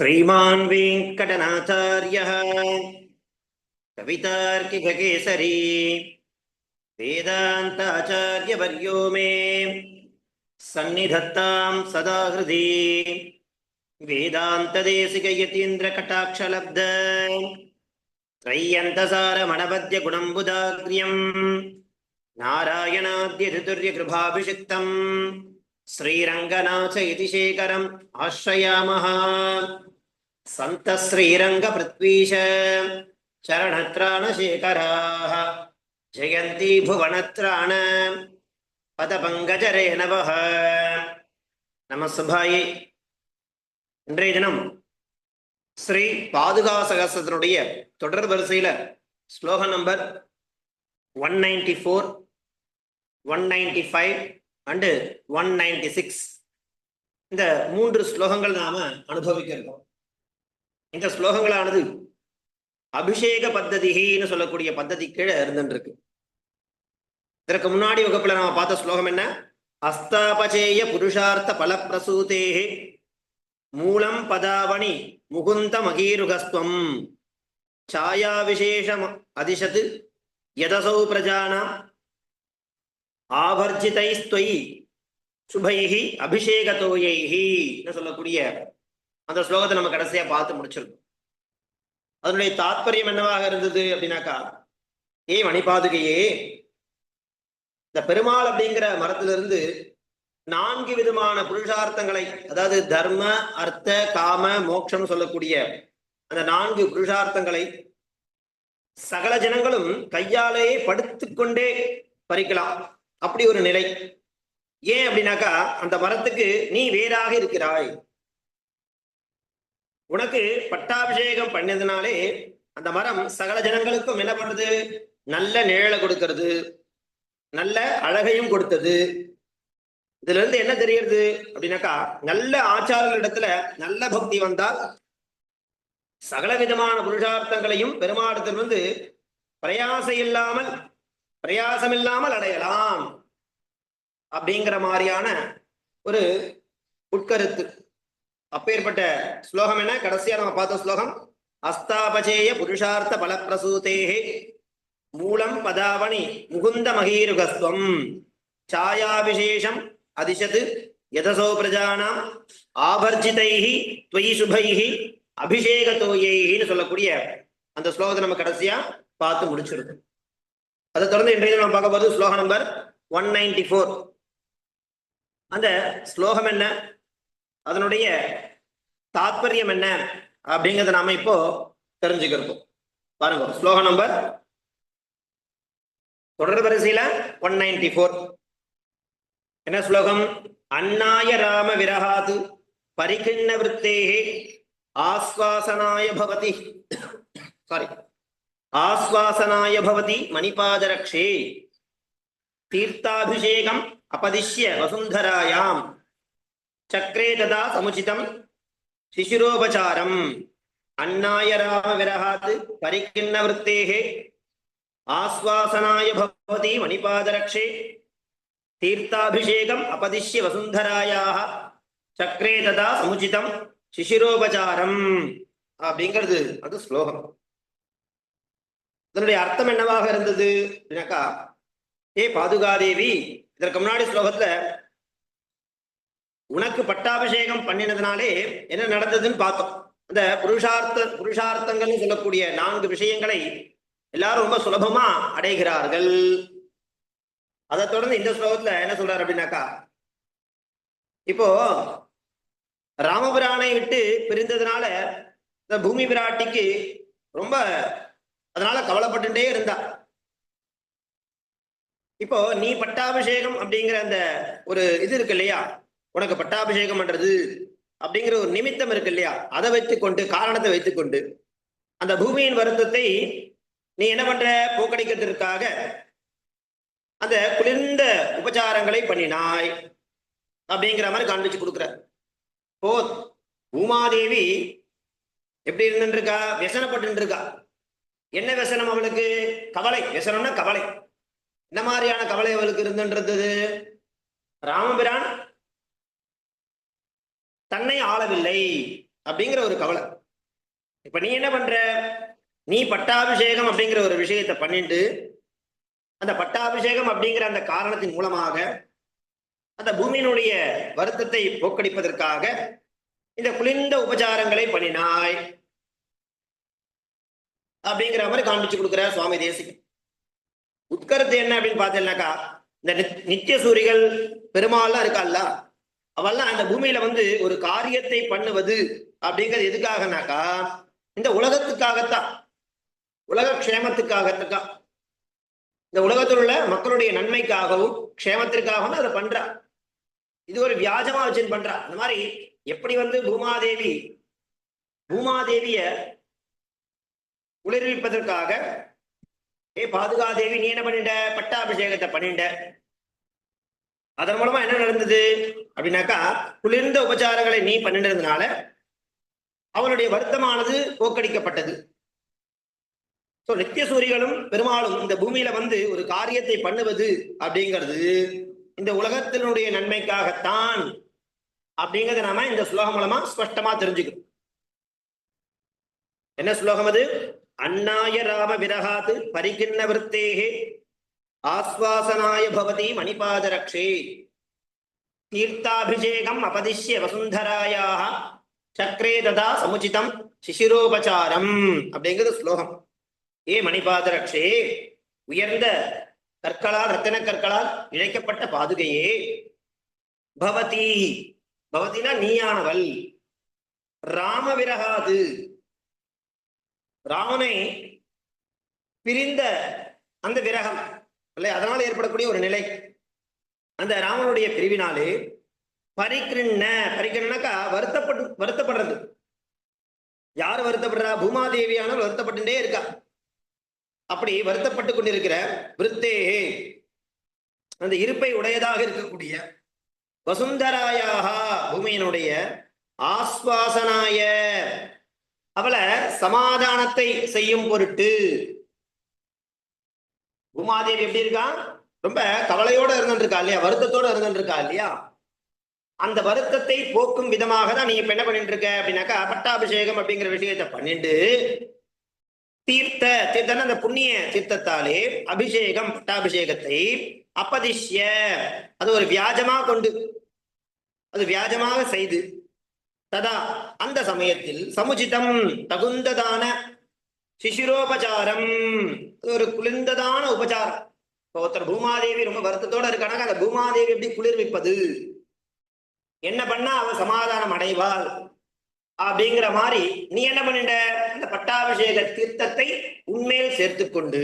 श्रीमान् वेङ्कटनाथार्यः कवितार्किककेसरी वेदान्ताचार्यवर्यो मे, सन्निधत्तां सदा हृदि वेदान्तदेशिकयतीन्द्रकटाक्षलब्ध त्रय्यन्तसारमणपद्यगुणम्बुदाग्र्यम् नारायणाद्यचतुर्यकृभाभिषिक्तम् श्रीरङ्गनाथ इति शेखरम् आश्रयामः। सन्तः श्रीरङ्गपृथ्वीश चरणत्राणशेखराः जयन्ती भुवनत्राण பதபங்கஜரே நவஹ நம சுபாயே இன்றைய தினம் ஸ்ரீ பாதுகா சகசத்தினுடைய தொடர் வரிசையில ஸ்லோகம் number one ninety four one ninety five and one ninety six இந்த மூன்று ஸ்லோகங்கள் நாம அனுபவிக்க இருக்கோம் இந்த ஸ்லோகங்களானது அபிஷேக பத்ததிகின்னு சொல்லக்கூடிய பத்ததி கீழே இருந்துருக்கு இதற்கு முன்னாடி வகுப்புல நாம பார்த்த ஸ்லோகம் என்ன? அஸ்தாபச்சேய புருஷார்த்த பலப்பிரசூதேகே மூலம் பதாவணி முகுந்த மகீருகஸ்துவம். சாயா விசேஷம் அதிசத் யதசௌ பிரஜானாம் ஆவர்ஜிதைஸ்துவயி சுபைஹி அபிஷேகத்தோயைஹி சொல்லக்கூடிய அந்த ஸ்லோகத்தை நம்ம கடைசியா பார்த்து முடிச்சிருக்கோம். அதனுடைய தாத்பரியம் என்னவாக இருந்தது அப்படின்னாக்கா ஏ மணிபாதுகையே இந்த பெருமாள் அப்படிங்கிற மரத்திலிருந்து நான்கு விதமான புருஷார்த்தங்களை அதாவது தர்ம அர்த்த காம மோட்சம் சொல்லக்கூடிய அந்த நான்கு புருஷார்த்தங்களை சகல ஜனங்களும் கையாலேயே படுத்துக்கொண்டே பறிக்கலாம். அப்படி ஒரு நிலை. ஏன் அப்படின்னாக்கா அந்த மரத்துக்கு நீ வேறாக இருக்கிறாய். உனக்கு பட்டாபிஷேகம் பண்ணதுனாலே அந்த மரம் சகல ஜனங்களுக்கும் என்ன பண்ணுது? நல்ல நிழலை கொடுக்கறது. நல்ல அழகையும் கொடுத்தது. இதுல இருந்து என்ன தெரியறது அப்படின்னாக்கா நல்ல ஆச்சாரங்களிடத்துல நல்ல பக்தி வந்தால் சகல விதமான புருஷார்த்தங்களையும் பெருமாடத்திலிருந்து பிரயாசம் இல்லாமல் பிரயாசம் இல்லாமல் அடையலாம். அப்படிங்கிற மாதிரியான ஒரு உட்கருத்து. அப்பேற்பட்ட ஸ்லோகம் என்ன? கடைசியா நம்ம பார்த்த ஸ்லோகம். அஸ்தாபஜேய புருஷார்த்த பலப்பிரசூதேகே மூலம் பதாவணி முகுந்த மகீருகஸ்வம் சாயாவிசேஷம் அதிசத்து யதசோ பிரஜானாம் ஆபர்ஜிதைஹி துவயி சுபைஹி அபிஷேகத்தோயைன்னு சொல்லக்கூடிய அந்த ஸ்லோகத்தை நம்ம கடைசியா பார்த்து முடிச்சிருக்கோம். அதை தொடர்ந்து இன்றைய நம்ம பார்க்க போது ஸ்லோகம் நம்பர் ஒன் நைன்டி ஃபோர் அந்த ஸ்லோகம் என்ன? அதனுடைய தாத்பரியம் என்ன அப்படிங்கிறத நாம இப்போ தெரிஞ்சுக்கிறோம். பாருங்க ஸ்லோகம் நம்பர் தொடர் வரிசையில ஒன் நைன்டி ஃபோர் என்ன ஸ்லோகம்? அன்னாய ராம விரகாது பரிகிண்ண விற்த்தேகே ஆஸ்வாசனாய பவதி. சாரி ஆஸ்வாசனாய பவதி மணிபாதரக்ஷே. தீர்த்தாபிஷேகம் அபதிஷ்ய வசுந்தராயாம். சக்கரே ததா சமுச்சிதம் சிசுரோபசாரம் அந்நாய ராம விரகாத் பரிக்கிண்ண விற்த்தேகே ஆஸ்வாசனாய பவதி மணிபாதரக்ஷே தீர்த்தாபிஷேகம் அபதிஷ்ய வசுந்தராயாக சக்கரே ததா சமுச்சிதம் சிசிரோபசாரம் அப்படிங்கிறது அது ஸ்லோகம். இதனுடைய அர்த்தம் என்னவாக இருந்தது? அப்படின்னாக்கா ஏ பாதுகாதேவி இதற்கு முன்னாடி ஸ்லோகத்துல உனக்கு பட்டாபிஷேகம் பண்ணினதுனாலே என்ன நடந்ததுன்னு பார்த்தோம். அந்த புருஷார்த்த புருஷார்த்தங்கள்னு சொல்லக்கூடிய நான்கு விஷயங்களை எல்லாரும் ரொம்ப சுலபமா அடைகிறார்கள். அதை தொடர்ந்து இந்த ஸ்லோகத்துல என்ன சொல்றாரு அப்படின்னாக்கா இப்போ ராமபுராணை விட்டு பிரிந்ததுனால இந்த பூமி பிராட்டிக்கு ரொம்ப அதனால கவலைப்பட்டுட்டே இருந்தா. இப்போ நீ பட்டாபிஷேகம் அப்படிங்கிற அந்த ஒரு இது இருக்கு இல்லையா? உனக்கு பட்டாபிஷேகம் பண்றது அப்படிங்கிற ஒரு நிமித்தம் இருக்கு இல்லையா? அதை வைத்துக்கொண்டு காரணத்தை வைத்துக்கொண்டு அந்த பூமியின் வருத்தத்தை நீ என்ன பண்ற? போக்கடிக்கிறதுக்காக அந்த குளிர்ந்த உபச்சாரங்களை பண்ணினாய் அப்படிங்கிற மாதிரி காண்பிச்சு கொடுக்குற. ஓ பூமாதேவி எப்படி இருந்துருக்கா? விசனப்பட்டு இருக்கா என்ன விசனம் அவளுக்கு? கவலை. விசனம்னா கவலை. என்ன மாதிரியான கவலை அவளுக்கு இருந்துன்றது? ராமபிரான் தன்னை ஆளவில்லை அப்படிங்கிற ஒரு கவலை. இப்ப நீ என்ன பண்ற? நீ பட்டாபிஷேகம் அப்படிங்கிற ஒரு விஷயத்தை பண்ணிட்டு அந்த பட்டாபிஷேகம் அப்படிங்கிற அந்த காரணத்தின் மூலமாக அந்த பூமியினுடைய வருத்தத்தை போக்கடிப்பதற்காக இந்த குளிர்ந்த உபச்சாரங்களை பண்ணினாய் அப்படிங்கிற மாதிரி காண்பிச்சு கொடுக்குற சுவாமி தேசிகன். உட்கருத்து என்ன அப்படின்னு பார்த்தீங்கன்னாக்கா இந்த நித்- நித்திய சூரிகள் பெருமாள்லாம் இருக்கால்ல அவெல்லாம் அந்த பூமியில வந்து ஒரு காரியத்தை பண்ணுவது அப்படிங்கிறது எதுக்காகனாக்கா இந்த உலகத்துக்காகத்தான். உலக க்ஷேமத்துக்காகத்துக்கா இந்த உலகத்தில் உள்ள மக்களுடைய நன்மைக்காகவும் க்ஷேமத்திற்காகவும் அதை பண்றா. இது ஒரு வியாஜமா வச்சுன்னு பண்றா. இந்த மாதிரி எப்படி வந்து பூமாதேவி பூமாதேவிய குளிர்விப்பதற்காக ஏ பாதுகாதேவி நீ என்ன பண்ணிட்ட? பட்டாபிஷேகத்தை பண்ணிட்ட. அதன் மூலமா என்ன நடந்தது? அப்படின்னாக்கா குளிர்ந்த உபச்சாரங்களை நீ பண்ணினதுனால அவனுடைய வருத்தமானது போக்கடிக்கப்பட்டது ஸோ நித்திய சூரிகளும் பெருமாளும் இந்த பூமியில வந்து ஒரு காரியத்தை பண்ணுவது அப்படிங்கிறது இந்த உலகத்தினுடைய நன்மைக்காகத்தான் அப்படிங்கறத நாம இந்த ஸ்லோகம் மூலமா ஸ்பஷ்டமா தெரிஞ்சுக்கணும். என்ன ஸ்லோகம் அது? அண்ணாய ராம விரகாது பரிகிண்ண விருத்தேகே ஆஸ்வாசனாய பவதி மணிபாதரக்ஷே. தீர்த்தாபிஷேகம் அபதிஷ்ய வசுந்தராயாக. சக்கரே ததா சமுச்சிதம் சிசிரோபசாரம் அப்படிங்கிறது ஸ்லோகம். ஏ மணிபாதரக்ஷே உயர்ந்த கற்களால் ரத்தின கற்களால் இழைக்கப்பட்ட பாதுகையே. பவதி பவதினா நீயானவள். ராம விரகாது ராமனை பிரிந்த அந்த விரகம். இல்லை அதனால் ஏற்படக்கூடிய ஒரு நிலை. அந்த ராமனுடைய பிரிவினாலே பரிக்கிருண்ண பரிக்கிருண்ணாக்கா வருத்தப்பட்டு வருத்தப்படுறது. யார் வருத்தப்படுறா? பூமாதேவியானவர் வருத்தப்பட்டுட்டே இருக்கா. அப்படி வருத்தப்பட்டு கொண்டிருக்கிற விருத்தே அந்த இருப்பை உடையதாக இருக்கக்கூடிய வசுந்தராயாக பூமியினுடைய ஆஸ்வாசனாய அவளை சமாதானத்தை செய்யும் பொருட்டு உமாதேவி எப்படி இருக்கா? ரொம்ப கவலையோட இருந்துருக்கா இல்லையா? வருத்தத்தோட இருந்துருக்கா இல்லையா? அந்த வருத்தத்தை போக்கும் விதமாக தான் நீ இப்ப என்ன பண்ணிட்டு இருக்க அப்படின்னாக்கா பட்டாபிஷேகம் அப்படிங்கிற விஷயத்தை பண்ணிட்டு தீர்த்த தீர்த்தன அந்த புண்ணிய தீர்த்தத்தாலே அபிஷேகம் பட்டாபிஷேகத்தை அப்பதிஷ்ய அது ஒரு வியாஜமா கொண்டு அது வியாஜமாக செய்து ததா அந்த சமயத்தில் சமுச்சிதம் தகுந்ததான சிசிரோபச்சாரம் அது ஒரு குளிர்ந்ததான உபச்சாரம். இப்போ ஒருத்தர் பூமாதேவி ரொம்ப வருத்தத்தோட இருக்கானாங்க அந்த பூமாதேவி எப்படி குளிர்விப்பது? என்ன பண்ணா அவ சமாதானம் அடைவாள்? அப்படிங்கிற மாதிரி நீ என்ன பண்ணிட்ட? அந்த பட்டாபிஷேக தீர்த்தத்தை உன்மேல் சேர்த்து கொண்டு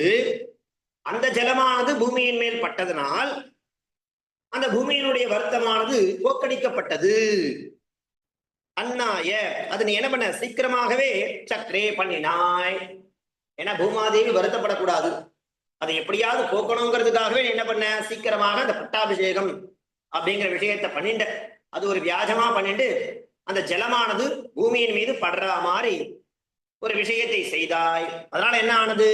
அந்த ஜலமானது பூமியின் மேல் பட்டதனால் அந்த பூமியினுடைய வருத்தமானது போக்கடிக்கப்பட்டது. அண்ணாய அது நீ என்ன பண்ண? சீக்கிரமாகவே சக்கரே பண்ணினாய். ஏன்னா பூமாதேவி வருத்தப்படக்கூடாது. அதை எப்படியாவது போக்கணுங்கிறதுக்காகவே என்ன பண்ண? சீக்கிரமாக அந்த பட்டாபிஷேகம் அப்படிங்கிற விஷயத்தை பண்ணிண்ட அது ஒரு வியாஜமா பண்ணிட்டு அந்த ஜலமானது பூமியின் மீது படுற மாதிரி ஒரு விஷயத்தை செய்தாய். அதனால என்ன ஆனது?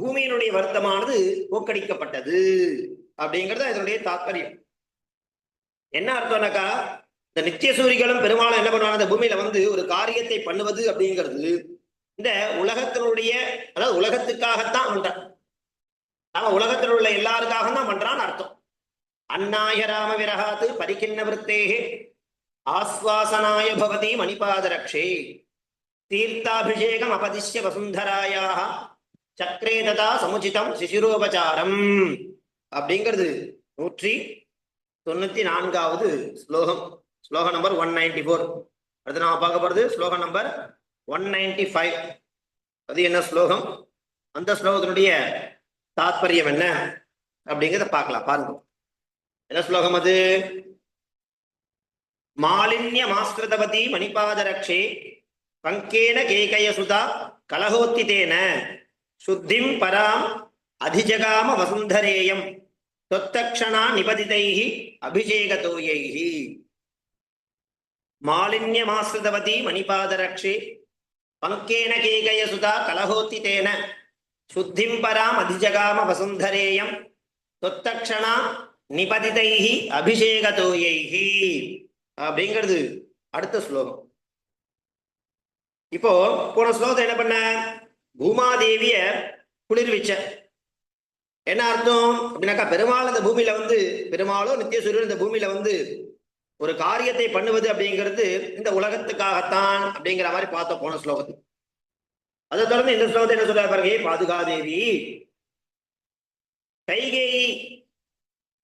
பூமியினுடைய வருத்தமானது போக்கடிக்கப்பட்டது அப்படிங்கிறது இதனுடைய தாத்பரியம். என்ன அர்த்தம்னாக்கா இந்த நித்திய சூரிகளும் பெரும்பாலும் என்ன பண்ணுவாங்க? அந்த பூமியில வந்து ஒரு காரியத்தை பண்ணுவது அப்படிங்கிறது இந்த உலகத்தினுடைய அதாவது உலகத்துக்காகத்தான் பண்றான். அவன் உலகத்தில் உள்ள எல்லாருக்காக தான் பண்றான்னு அர்த்தம். அன்னாய ராம விரகாத்து பரிக்கிண்ண விருத்தேகே ஆஸ்வாசனாய பவதி மணிபாதரக்ஷே தீர்த்தாபிஷேகம் அபதிஷ்ய வசுந்தராயாக சக்கரே ததா சமுச்சிதம் சிசிரோபச்சாரம் அப்படிங்கிறது நூற்றி தொண்ணூத்தி நான்காவது ஸ்லோகம். ஸ்லோகம் நம்பர் ஒன் நைன்டி ஃபோர் அடுத்து நாம பார்க்க போறது ஸ்லோகம் நம்பர் ஒன் நைன்டி ஃபைவ் அது என்ன ஸ்லோகம்? அந்த ஸ்லோகத்தினுடைய தாத்பரியம் என்ன? அப்படிங்கிறத பார்க்கலாம் பாருங்க. என்ன ஸ்லோகம் அது? மாலின்ய மாஸ்கிருதவதி மணிபாதரக்ஷே பங்கேன கேகய சுதா கலகோத்திதேன சுத்திம் பராம் அதிஜகாம வசுந்தரேயம் தொத்தக்ஷணா நிபதிதைः அபிஷேகதோயைः மாலின்யமாஸ்ருதவதி மணிபாதரக்ஷே பங்கேன கேகயசுதா கலகோத்திதேன. சுத்திம் பராம் அதிஜகாம வசுந்தரேயம். தொத்தக்ஷணா நிபதிதைஹி அபிஷேகதோயைஹி. அப்படிங்கிறது அடுத்த ஸ்லோகம். இப்போ போன ஸ்லோகத்தை என்ன பண்ண? பூமாதேவிய குளிர்விச்ச. என்ன அர்த்தம்? அப்படின்னாக்கா பெருமாள் அந்த பூமியில வந்து பெருமாளோ நித்தியசூரியன் இந்த பூமியில வந்து ஒரு காரியத்தை பண்ணுவது அப்படிங்கிறது இந்த உலகத்துக்காகத்தான் அப்படிங்கிற மாதிரி பார்த்தோம் போன ஸ்லோகத்தை அதை தொடர்ந்து இந்த ஸ்லோகத்தை என்ன சொல்றாரு பாருங்க பாதுகாதேவி கைகேயி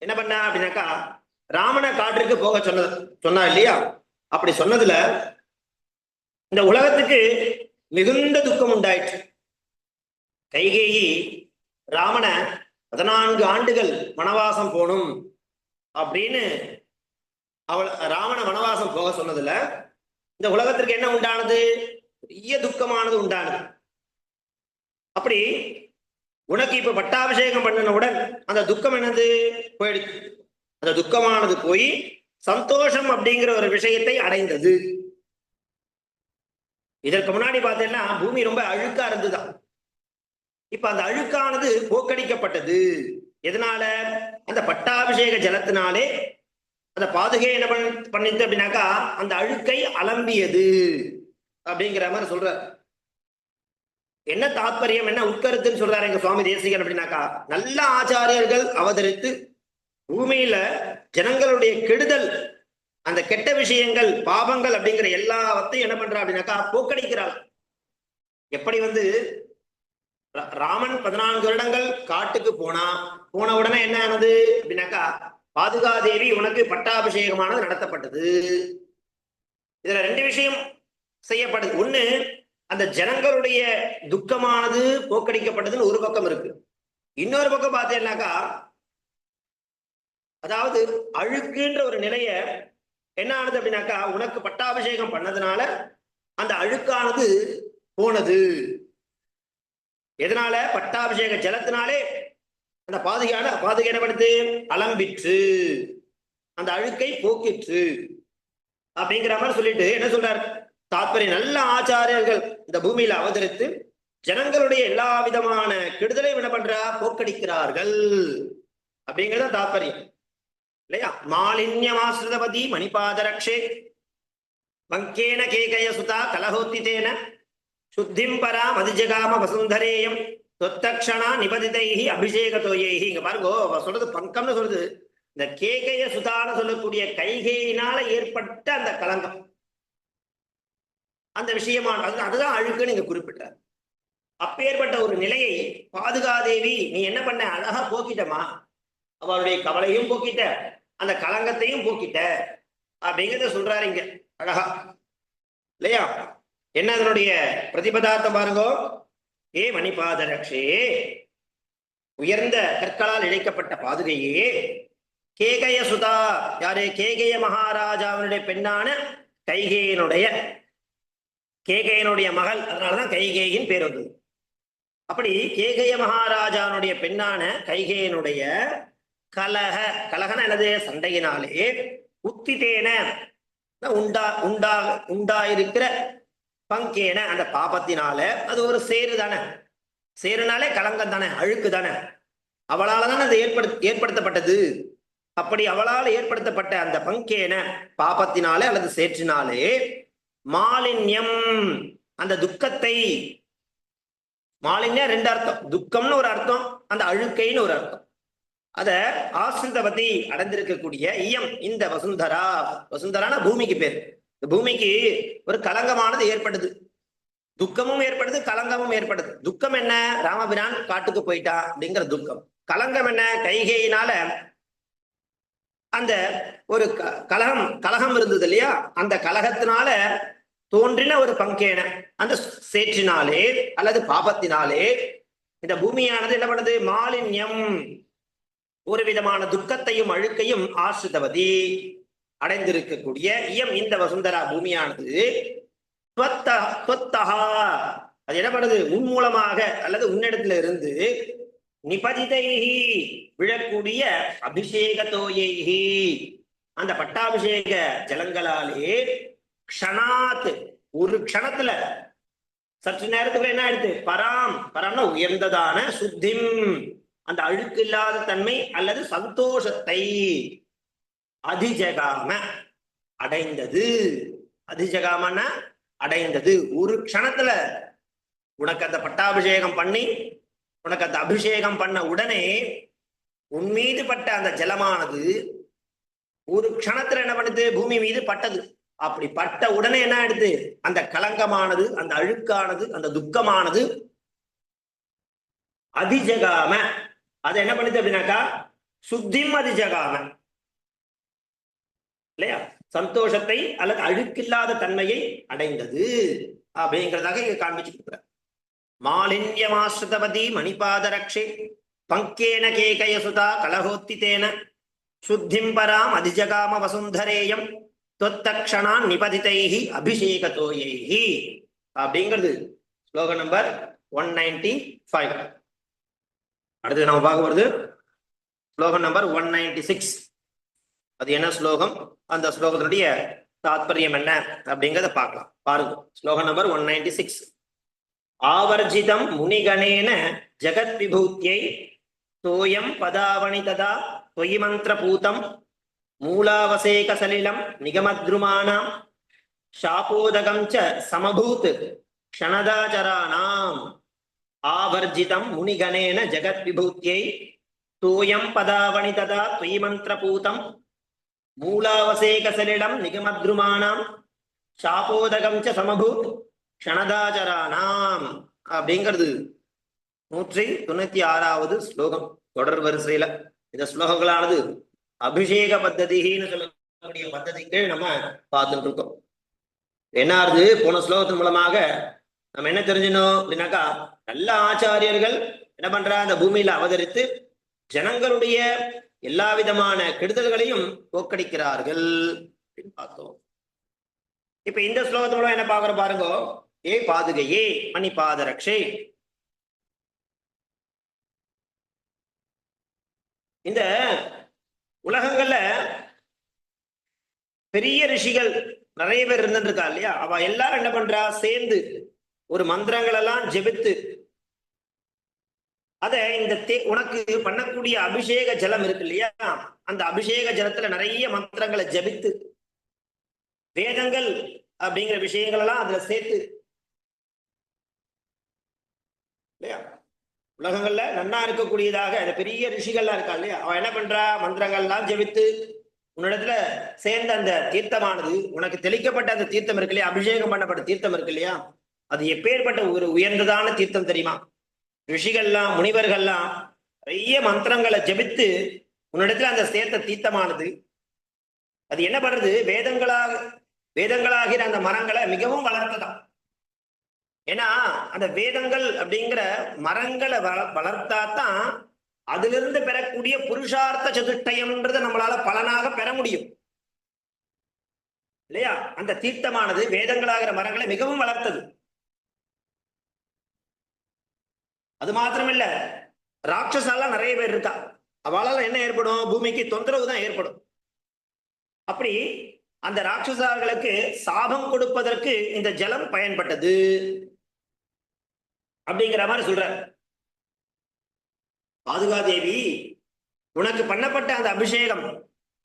என்ன பண்ண அப்படின்னாக்கா ராமனை காற்றுக்கு போக சொன்னது சொன்னா இல்லையா? அப்படி சொன்னதுல இந்த உலகத்துக்கு மிகுந்த துக்கம் உண்டாயிற்று. கைகேயி ராமனை பதினான்கு ஆண்டுகள் வனவாசம் போகணும் அப்படின்னு அவள் ராவண வனவாசம் போக சொன்னதுல இந்த உலகத்திற்கு என்ன உண்டானது? பெரிய துக்கமானது உண்டானது. அப்படி உனக்கு இப்ப பட்டாபிஷேகம் பண்ணினவுடன் அந்த துக்கம் என்னது? போயிடுச்சு. அந்த துக்கமானது போய் சந்தோஷம் அப்படிங்கிற ஒரு விஷயத்தை அடைந்தது. இதற்கு முன்னாடி பார்த்தீங்கன்னா பூமி ரொம்ப அழுக்கா இருந்துதான் இப்ப அந்த அழுக்கானது போக்கடிக்கப்பட்டது. எதனால? அந்த பட்டாபிஷேக ஜலத்தினாலே அந்த பாதுகை என்ன பண்ண பண்ணிட்டு அப்படின்னாக்கா அந்த அழுக்கை அலம்பியது. அப்படிங்கிற மாதிரி சொல்ற என்ன தாத்பரியம் என்ன உட்கருத்துன்னு சொல்றாரு எங்க சுவாமி தேசிகன் அப்படின்னாக்கா நல்ல ஆச்சாரியர்கள் அவதரித்து பூமியில ஜனங்களுடைய கெடுதல் அந்த கெட்ட விஷயங்கள் பாவங்கள் அப்படிங்கிற எல்லாத்தையும் என்ன பண்றா அப்படின்னாக்கா போக்கடிக்கிறாள். எப்படி வந்து ரா- ராமன் பதினான்கு வருடங்கள் காட்டுக்கு போனா போன உடனே என்ன ஆனது அப்படின்னாக்கா பாதுகாதேவி உனக்கு பட்டாபிஷேகமானது நடத்தப்பட்டது. இதுல ரெண்டு விஷயம் செய்யப்படுது. ஒண்ணு அந்த ஜனங்களுடைய துக்கமானது போக்கடிக்கப்பட்டதுன்னு ஒரு பக்கம் இருக்கு. இன்னொரு பக்கம் பார்த்தீங்கன்னாக்கா அதாவது அழுக்குன்ற ஒரு நிலைய என்ன ஆனது அப்படின்னாக்கா உனக்கு பட்டாபிஷேகம் பண்ணதுனால அந்த அழுக்கானது போனது. எதனால? பட்டாபிஷேக ஜலத்தினாலே அந்த பாதுகையான பாதுகை என்ன பண்ணுது அலம்பிற்று. அந்த அழுக்கை போக்கிற்று. அப்படிங்கிற மாதிரி சொல்லிட்டு என்ன சொல்றார்? தாத்பரிய நல்ல ஆச்சாரியர்கள் இந்த பூமியில அவதரித்து ஜனங்களுடைய எல்லா விதமான கெடுதலையும் என்ன பண்றா? போக்கடிக்கிறார்கள். அப்படிங்கிறது தாத்பரியம் இல்லையா? மாலின்யமாசிரிதபதி மணிபாதரக்ஷே. வங்கேன கேகய சுதா கலஹோத்திதேன சுத்திம் பரா மதிஜகாம வசுந்தரேயம். தொத்தக்ஷணா நிபதிதைஹி அபிஷேகத்தோயைஹி. இங்க பாருங்க சொல்றது பங்கம்னு சொல்றது இந்த கேகய சுதான சொல்லக்கூடிய கைகையினால ஏற்பட்ட அந்த கலங்கம். அந்த விஷயமான அதுதான் அழுக்குன்னு இங்க குறிப்பிட்டார். அப்பேற்பட்ட ஒரு நிலையை பாதுகாதேவி நீ என்ன பண்ண? அழகா போக்கிட்டமா அவளுடைய கவலையும் போக்கிட்ட அந்த கலங்கத்தையும் போக்கிட்ட. அப்படிங்கிறத சொல்றாரு இங்க. அழகா. இல்லையா? என்ன அதனுடைய பிரதிபதார்த்தம் பாருங்க? ஏ மணிபாதரக்ஷே. உயர்ந்த கற்களால் இழைக்கப்பட்ட பாதுகையே. கேகய சுதா யாரு கேகய மகாராஜாவினுடைய பெண்ணான கைகேயனுடைய கேகையனுடைய மகள் அதனாலதான் கைகேயின் பேர் வந்தது. அப்படி கேகய மகாராஜானுடைய பெண்ணான கைகேயனுடைய கலக கலகன எனது சண்டையினாலே உத்திதேன உண்டா உண்டா உண்டாயிருக்கிற பங்கேன அந்த பாபத்தினால அது ஒரு சேரு தானே. சேருனாலே கலங்கம் தானே அழுக்கு தானே. அவளால தானே அது ஏற்படு ஏற்படுத்தப்பட்டது. அப்படி அவளால் ஏற்படுத்தப்பட்ட அந்த பங்கேன பாபத்தினாலே அல்லது சேற்றினாலே மாலின்யம் அந்த துக்கத்தை மாலின்யம் ரெண்டு அர்த்தம். துக்கம்னு ஒரு அர்த்தம் அந்த அழுக்கைன்னு ஒரு அர்த்தம். அத ஆசிரிதவதி அடைந்திருக்கக்கூடிய இயம் இந்த வசுந்தரா. வசுந்தரான பூமிக்கு பேர். இந்த பூமிக்கு ஒரு கலங்கமானது ஏற்படுது துக்கமும் ஏற்படுது கலங்கமும் ஏற்படுது. துக்கம் என்ன? ராமபிரான் காட்டுக்கு போயிட்டா அப்படிங்கிற துக்கம். கலங்கம் என்ன? கைகையினால அந்த ஒரு க- கலகம் கலகம் இருந்தது இல்லையா? அந்த கலகத்தினால தோன்றின ஒரு பங்கேன அந்த சேற்றினாலே அல்லது பாபத்தினாலே இந்த பூமியானது என்ன பண்ணுது? மாலின்யம். ஒரு விதமான துக்கத்தையும் அழுக்கையும் ஆசிரிதவதி அடைந்திருக்கக்கூடிய இயம் இந்த வசுந்தரா பூமியானது. அது என்ன பண்ணுது? உன் மூலமாக அல்லது உன்னிடத்துல இருந்து நிபதிதைஹி விழக்கூடிய அபிஷேகத்தோயைஹி. அந்த பட்டாபிஷேக ஜலங்களாலே க்ஷணாத் ஒரு க்ஷணத்துல. சற்று நேரத்துக்கு என்ன ஆயிடுது? பராம். பராம்னா உயர்ந்ததான சுத்திம். அந்த அழுக்கு இல்லாத தன்மை அல்லது சந்தோஷத்தை. அதிஜகாம அடைந்தது. அதிஜகாமன்னா அடைந்தது. ஒரு க்ஷணத்துல உனக்கு அந்த பட்டாபிஷேகம் பண்ணி உனக்கு அந்த அபிஷேகம் பண்ண உடனே உன் மீது பட்ட அந்த ஜலமானது ஒரு க்ஷணத்துல என்ன பண்ணுது? பூமி மீது பட்டது. அப்படி பட்ட உடனே என்ன ஆயிடுது? அந்த கலங்கமானது அந்த அழுக்கானது அந்த துக்கமானது அதிஜகாம. அது என்ன பண்ணுது அப்படின்னாக்கா? சுத்திம் அதிஜகாம. இல்லையா? சந்தோஷத்தை அல்லது அழுக்கில்லாத தன்மையை அடைந்தது அப்படிங்கிறதாக இங்க காண்பிச்சு கொடுக்குறார். மணிபாத ரக்ஷே பங்கேன கேகயசுதா கலஹோத்திதேன சுத்திம் பராம் அதிஜகாம வசுந்தரேயம் தொத்தக்ஷணான் நிபதிதைஹி அபிஷேகத்தோயைஹி அப்படிங்கிறது. ஸ்லோகன் நம்பர் ஒன் நைன்டி ஃபைவ் அடுத்து நம்ம பார்க்க போறது ஸ்லோகன் நம்பர் ஒன் நைன்டி சிக்ஸ் அது என்ன ஸ்லோகம்? அந்த ஸ்லோகத்தினுடைய தாத்பரியம் என்ன? அப்படிங்கிறத பார்க்கலாம். பாருங்க. ஸ்லோகம் நம்பர் ஒன் நைன்டி சிக்ஸ் ஆவர்ஜிதம் முனிகணேன ஜெகத் விபூத்தியை தோயம் பதாவணி ததா தொயி மந்திரபூதம் மூலாவசேக சலிலம் நிகமத்ருமானாம் சாபோதகம் ச சமபூத் க்ஷணதாச்சராணாம் ஆவர்ஜிதம் முனிகணேன ஜெகத் விபூத்தியை தூயம் பதாவணி ததா தொயி மந்திரபூதம் மூலாவசேக மூலாவசேகசலிடம் நிகமத்ருமானாம் சாபோதகம் ச சமபூத் க்ஷணதாச்சராணாம் அப்படிங்கிறது நூற்றி தொண்ணூத்தி ஆறாவது ஸ்லோகம். தொடர் வரிசையில இந்த ஸ்லோகங்களானது அபிஷேக பத்ததின்னு சொல்லக்கூடிய பத்ததிக்கு நம்ம பார்த்துட்டு இருக்கோம். என்ன ஆகுது போன ஸ்லோகத்தின் மூலமாக நம்ம என்ன தெரிஞ்சினோம் அப்படின்னாக்கா நல்ல ஆச்சாரியர்கள் என்ன பண்றா அந்த பூமியில அவதரித்து ஜனங்களுடைய எல்லா விதமான கெடுதல்களையும் தோக்கடிக்கிறார்கள் பார்த்தோம். இப்ப இந்த ஸ்லோகத்து மூலம் என்ன பாக்குறோம் பாருங்க? ஏ பாதுகையே மணி பாதரக்ஷே இந்த உலகங்கள்ல பெரிய ரிஷிகள் நிறைய பேர் இருந்துட்டு இருக்கா இல்லையா? அவ எல்லாரும் என்ன பண்றா? சேர்ந்து ஒரு மந்திரங்கள் எல்லாம் ஜெபித்து அத இந்த தே- உனக்கு பண்ணக்கூடிய அபிஷேக ஜலம் இருக்கு இல்லையா? அந்த அபிஷேக ஜலத்துல நிறைய மந்திரங்களை ஜெபித்து வேதங்கள் அப்படிங்கிற விஷயங்கள் எல்லாம் அதுல சேர்த்து இல்லையா? உலகங்கள்ல நன்னா இருக்கக்கூடியதாக அந்த பெரிய ரிஷிகள்லாம் இருக்கா இல்லையா? அவன் என்ன பண்றா? மந்திரங்கள்லாம் ஜெபித்து உன்னிடத்துல சேர்ந்த அந்த தீர்த்தமானது உனக்கு தெளிக்கப்பட்ட அந்த தீர்த்தம் இருக்கு இல்லையா? அபிஷேகம் பண்ணப்பட்ட தீர்த்தம் இருக்கு இல்லையா? அது எப்பேற்பட்ட ஒரு உயர்ந்ததான தீர்த்தம் தெரியுமா? ரிஷிகள்லாம் முனிவர்கள்லாம் நிறைய மந்திரங்களை ஜெபித்து உன்னிடத்துல அந்த சேர்த்த தீர்த்தமானது. அது என்ன பண்றது? வேதங்களாக வேதங்களாகிற அந்த மரங்களை மிகவும் வளர்த்ததான் ஏன்னா அந்த வேதங்கள் அப்படிங்கிற மரங்களை வள வளர்த்தாதான் அதிலிருந்து பெறக்கூடிய புருஷார்த்த சதுஷ்டயம்ன்றது நம்மளால பலனாக பெற முடியும். இல்லையா? அந்த தீர்த்தமானது வேதங்களாகிற மரங்களை மிகவும் வளர்த்தது. அது மாத்திரமில்ல ராட்சசாலாம் நிறைய பேர் இருக்கா? அவளால என்ன ஏற்படும்? பூமிக்கு தொந்தரவு தான் ஏற்படும். அப்படி அந்த ராட்சசார்களுக்கு சாபம் கொடுப்பதற்கு இந்த ஜலம் பயன்பட்டது. அப்படிங்கிற மாதிரி சொல்ற. பாதுகாதேவி உனக்கு பண்ணப்பட்ட அந்த அபிஷேகம்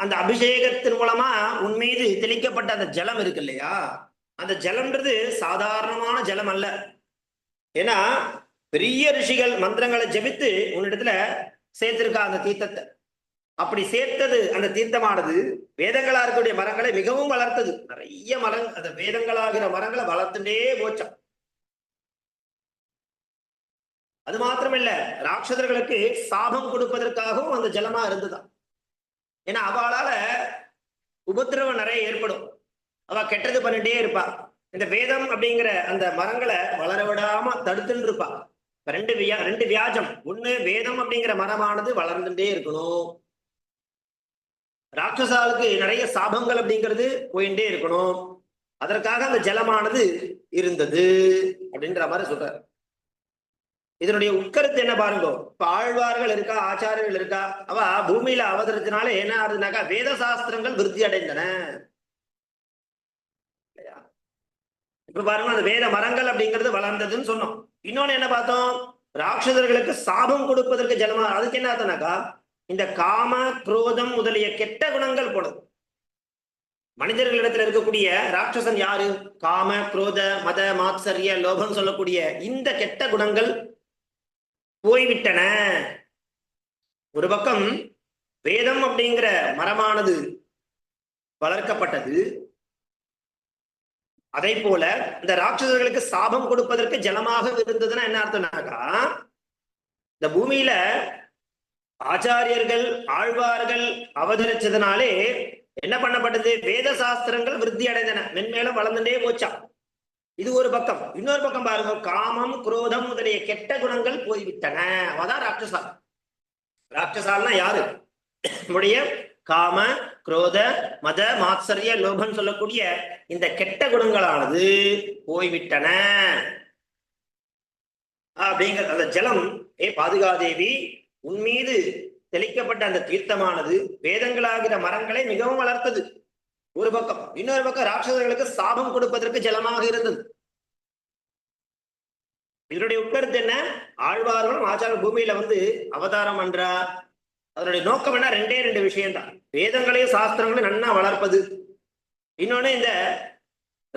அந்த அபிஷேகத்தின் மூலமா உன் மீது தெளிக்கப்பட்ட அந்த ஜலம் இருக்கு இல்லையா? அந்த ஜலம்ன்றது சாதாரணமான ஜலம் அல்ல. ஏன்னா பெரிய ரிஷிகள் மந்திரங்களை ஜெபித்து உன்னிடத்துல சேர்த்திருக்கா அந்த தீர்த்தத்தை? அப்படி சேர்த்தது அந்த தீர்த்தமானது வேதங்களா இருக்கக்கூடிய மரங்களை மிகவும் வளர்த்தது. நிறைய மரம் அந்த வேதங்களாகிற மரங்களை வளர்த்துட்டே போச்சான் அது மாத்திரமில்ல ராட்சதர்களுக்கு சாபம் கொடுப்பதற்காகவும் அந்த ஜலமா இருந்துதான் ஏன்னா அவளால உபத்திரவம் நிறைய ஏற்படும். அவ கெட்டது பண்ணிட்டே இருப்பா. இந்த வேதம் அப்படிங்கிற அந்த மரங்களை வளர விடாம தடுத்துன்னு இருப்பா. ரெண்டு வியா ரெண்டு வியாஜம். ஒண்ணு வேதம் அப்படிங்கிற மரமானது வளர்ந்துட்டே இருக்கணும். ராட்சசாவுக்கு நிறைய சாபங்கள் அப்படிங்கிறது போயிட்டே இருக்கணும். அதற்காக அந்த ஜலமானது இருந்தது அப்படின்ற மாதிரி சொல்றாரு. இதனுடைய உட்கருத்து என்ன பாருங்க? இப்ப ஆழ்வார்கள் இருக்கா ஆச்சாரியர்கள் இருக்கா? அவ பூமியில அவதரிச்சனால என்ன ஆகுதுனாக்கா வேத சாஸ்திரங்கள் விருத்தி அடைந்தன இல்லையா? இப்ப பாருங்க அந்த வேத மரங்கள் அப்படிங்கிறது வளர்ந்ததுன்னு சொன்னோம். இன்னொன்னு என்ன பார்த்தோம்? ராட்சதர்களுக்கு சாபம் கொடுப்பதற்கு ஜலமா அதுக்கு என்ன ஆகுதுனாக்கா இந்த காம குரோதம் முதலிய கெட்ட குணங்கள் போனது. மனிதர்களிடத்துல இருக்கக்கூடிய ராட்சசன் யாரு? காம குரோத மத மாத்சரிய லோபம் சொல்லக்கூடிய இந்த கெட்ட குணங்கள் போய்விட்டன. ஒரு பக்கம் வேதம் அப்படிங்கிற மரமானது வளர்க்கப்பட்டது அதே போல இந்த ராட்சசர்களுக்கு சாபம் கொடுப்பதற்கு ஜலமாக இருந்ததுன்னா என்ன அர்த்தம்னாக்கா இந்த பூமியில ஆச்சாரியர்கள் ஆழ்வார்கள் அவதரிச்சதுனாலே என்ன பண்ணப்பட்டது? வேத சாஸ்திரங்கள் விருத்தி அடைந்தன. மென்மேலும் வளர்ந்துட்டே போச்சான் இது ஒரு பக்கம். இன்னொரு பக்கம் பாருங்க. காமம் குரோதம் முதலிய கெட்ட குணங்கள் போய்விட்டன. அதான் ராட்சசா ராட்சசால்னா யாரு? நம்முடைய காம குரோத மத மாத்சரிய லோபம் சொல்லக்கூடிய இந்த கெட்ட குணங்களானது போய்விட்டன. அப்படிங்கிற அந்த ஜலம் ஏ பாதுகாதேவி உன் மீது தெளிக்கப்பட்ட அந்த தீர்த்தமானது வேதங்களாகிற மரங்களை மிகவும் வளர்த்தது. ஒரு பக்கம் இன்னொரு பக்கம் ராட்சசர்களுக்கு சாபம் கொடுப்பதற்கு ஜலமாக இருந்தது. இதனுடைய உட்கருத்து என்ன? ஆழ்வார்களும் ஆச்சார பூமியில வந்து அவதாரம் பண்றார். அதனுடைய நோக்கம் என்ன? ரெண்டே ரெண்டு விஷயம்தான். வேதங்களையும் சாஸ்திரங்களையும் நன்னா வளர்ப்பது. இன்னொன்னு இந்த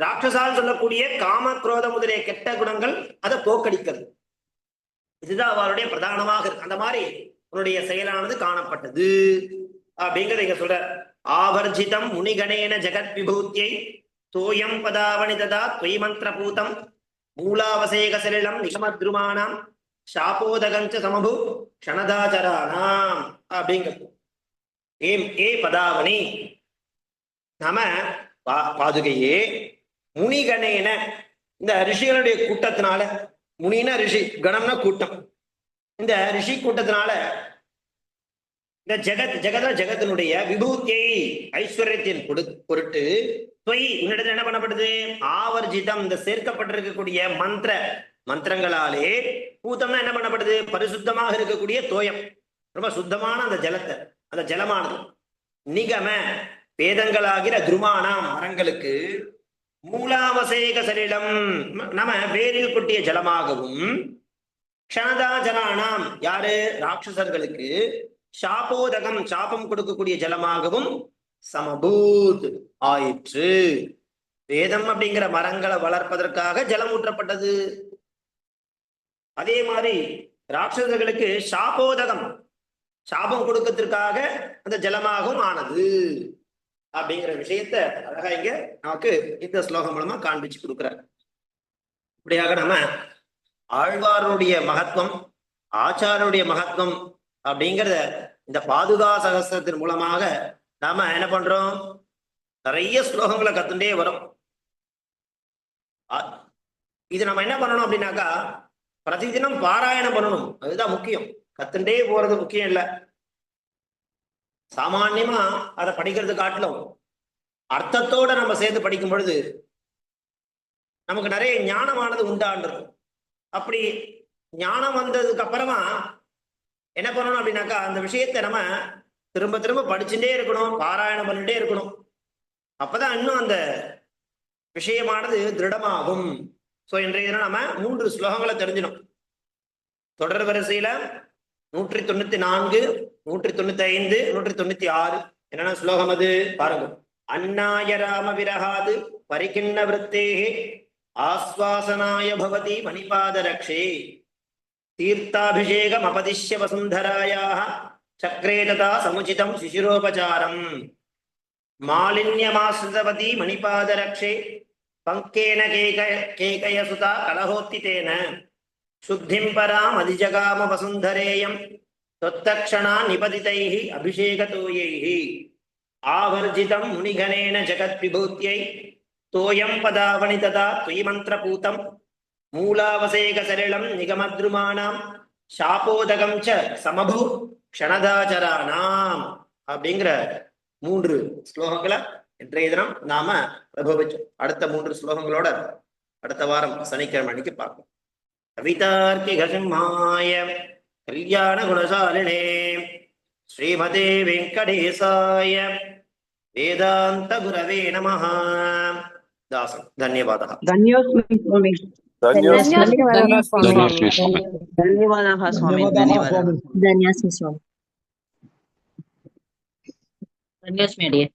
ராட்சசால் சொல்லக்கூடிய காம குரோத முதலிய கெட்ட குணங்கள் அதை போக்கடிக்கிறது. இதுதான் அவருடைய பிரதானமாக இருக்கு. அந்த மாதிரி உன்னுடைய செயலானது காணப்பட்டது. அப்படிங்கிறத இங்க சொல்ற ஆவர்ஜிதம் முனிகணேன ஜெகத் விபூத்தியை தோயம் பதாவணி ததா துவை மந்திர பூதம் மூலாவசேக சலிலம் நிகமத்ருமானாம் சாபோதகஞ்ச சமபு க்ஷணதாச்சரானாம் அப்படிங்கிறது. ஏம் ஏ பதாவணி. நம பா- பாதுகையே முனிகணேன இந்த ரிஷிகளுடைய கூட்டத்தினால முனினா ரிஷி கணம்னா கூட்டம். இந்த ரிஷி கூட்டத்தினால இந்த ஜெகத் ஜெகத ஜெகத்தினுடைய விபூத்தியை ஐஸ்வர்யத்தின் கொடு பொருட்டு தொய் உன்னிடத்தில் என்ன பண்ணப்படுது? ஆவர்ஜிதம் இந்த சேர்க்கப்பட்டிருக்கக்கூடிய மந்திர மந்திரங்களாலே பூத்தம்னா என்ன பண்ணப்படுது? பரிசுத்தமாக இருக்கக்கூடிய தோயம். ரொம்ப சுத்தமான அந்த ஜலத்தை அந்த ஜலமானது. நிகம வேதங்களாகிற துருமானாம் மரங்களுக்கு மூலாவசேக சலிலம் நம்ம வேரில் கொட்டிய ஜலமாகவும் க்ஷணதாஜரானாம் யாரு? ராட்சசர்களுக்கு சாபோதகம் சாபம் கொடுக்கக்கூடிய ஜலமாகவும் சமபூத் ஆயிற்று. வேதம் அப்படிங்கிற மரங்களை வளர்ப்பதற்காக ஜலம் ஊற்றப்பட்டது. அதே மாதிரி ராட்சசர்களுக்கு சாபோதகம். சாபம் கொடுக்கறதுக்காக அந்த ஜலமாகவும் ஆனது. அப்படிங்கிற விஷயத்த அழகா இங்க நமக்கு இந்த ஸ்லோகம் மூலமா காண்பிச்சு கொடுக்குறாரு. இப்படியாக நம்ம ஆழ்வாருடைய மகத்துவம் ஆச்சாரனுடைய மகத்துவம் அப்படிங்கிறத இந்த பாதுகா சகஸ்திரத்தின் மூலமாக நாம என்ன பண்றோம்? நிறைய ஸ்லோகங்களை கத்துட்டே வரும். அ- இது நம்ம என்ன பண்ணணும் அப்படின்னாக்கா பிரதிதினம் பாராயணம் பண்ணணும். அதுதான் முக்கியம். கத்துண்டே போறது முக்கியம் இல்லை. சாமான்யமா அதை படிக்கிறது காட்டிலும் அர்த்தத்தோட நம்ம சேர்த்து படிக்கும் பொழுது நமக்கு நிறைய ஞானமானது உண்டான்றது. அப்படி ஞானம் வந்ததுக்கு அப்புறமா என்ன பண்ணணும் அப்படின்னாக்கா அந்த விஷயத்தை நம்ம திரும்ப திரும்ப படிச்சுட்டே இருக்கணும் பாராயணம் பண்ணிட்டே இருக்கணும். அப்பதான் இன்னும் அந்த விஷயமானது திருடமாகும். ஸோ இன்றைய தினம் நம்ம மூன்று ஸ்லோகங்களை தெரிஞ்சிடும் தொடர் வரிசையில நூற்றி தொண்ணூத்தி நான்கு நூற்றி தொண்ணூத்தி ஐந்து நூற்றி தொண்ணூத்தி ஆறு. என்னென்ன ஸ்லோகம் அது? பாருங்க. அந்நாய ராம விரகாது பரிகிண்ண விருத்தேகே ஆஸ்வாசனாய பவதி மணிபாத ரக்ஷே. தீர்த்தாபிஷேகம் அபதிஷ்ய வசுந்தராயாக சக்ரே ததா சமுச்சிதம் சிசிரோபசாரம் மாலின்யமாசிரதபதி மணிபாத ரக்ஷே பங்கேன கேகய கேகய சுதா கலஹோத்திதேன சுத்திம் பராம் அதிஜகாம வசுந்தரேயம் தொத்தக்ஷணா நிபதிதைः அபிஷேகதோயைः ஆவர்ஜிதம் முனிகணேன ஜகத் விபூத்யை தோயம் பதாவணி ததா துயி மந்திரபூதம் மூலாவசேக சரளம் நிகமத்ருமானாம் சாபோதகம் ச சமபு க்ஷணதாச்சரானாம் அப்படிங்கிற மூன்று ஸ்லோகங்களை இன்றைய தினம் நாம தபவச்சு அடுத்த மூன்று ஸ்லோகங்களோட அடுத்த வாரம் சனிக்கிழமை அன்னைக்கு பார்ப்போம் கவிதார்க்கிகசிம்மாய கல்யாண குணசாலினே ஸ்ரீமதே வெங்கடேசாய வேதாந்த குரவே நம தாசன் தன்யவாத धन्यवादः स्वामी धन्यवादः स्वामी धन्यवादः धन्यस्मि स्वामी धन्यस्मि अडिये